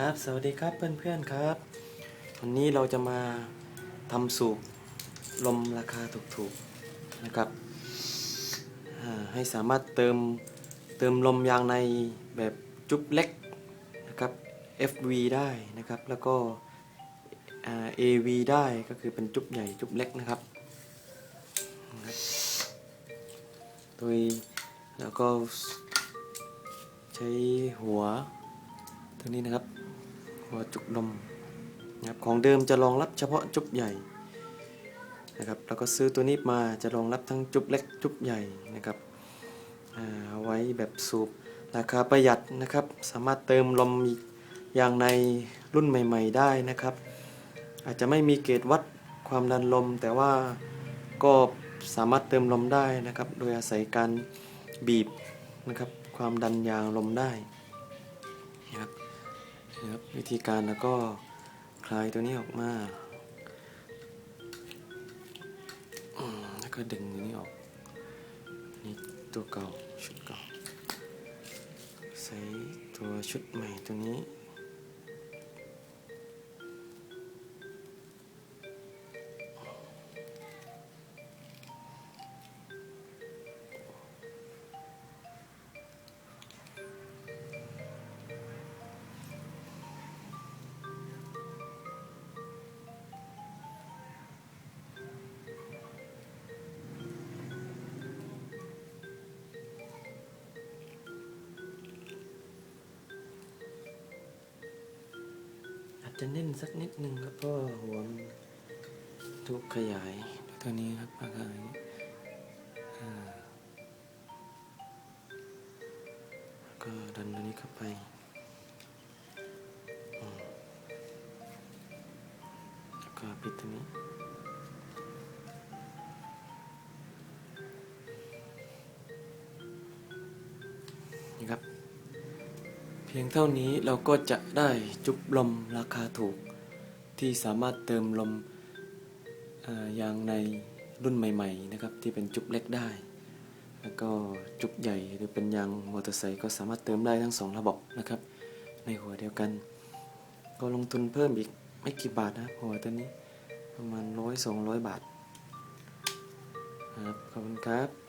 ครับ สวัสดีครับเพื่อนๆครับ วันนี้เราจะมาทำสูบลมราคาถูกๆนะครับ ให้สามารถเติมเติมลมยางในแบบจุ๊บเล็กนะครับ FV ได้นะครับ แล้วก็ AV ได้ก็คือเป็นจุ๊บใหญ่จุ๊บเล็กนะครับนะครับโดยแล้วก็ใช้หัวตัวนี้นะครับ หัวจุกลมนะครับของเดิมจะรองรับเฉพาะจุบใหญ่นะครับแล้วก็ซื้อตัวนี้มาจะรองรับทั้งจุบเล็กจุบใหญ่นะครับเอาไว้แบบสูบราคาประหยัดนะครับ สามารถเติมลมยางในรุ่นใหม่ ๆ ได้นะครับ อาจจะไม่มีเกจวัดความดันลม แต่ว่าก็สามารถเติมลมได้นะครับ โดยอาศัยการบีบนะครับความดันยางลมได้ นะครับวิธีการแล้วก็คลายตัวนี้ออกมาแล้วก็ดึงตัวนี้ออกนี่ตัวเก่าชุดเก่าใส่ตัวชุดใหม่ตัวนี้ จจะเน้นสักนิดนึงแล้วก็หัวมันทุกขยายตัวนี้ครับขยายอ่าแล้วก็ดันตัวนี้เข้าไปอืมแล้วก็ปิดตัวนี้นี่ครับเพียงเท่านี้เราก็จะได้จุบลมราคาถูก ที่สามารถเติมลมยางในรุ่นใหม่ ๆ นะครับ ที่เป็นจุบเล็กได้ แล้วก็จุบใหญ่หรือเป็นยางมอเตอร์ไซค์ก็สามารถเติมได้ทั้งสองระบบนะครับ ในหัวเดียวกัน ก็ลงทุนเพิ่มอีกไม่กี่บาทนะหัวตัวนี้ประมาณร้อยสองร้อยบาทครับขอบคุณครับ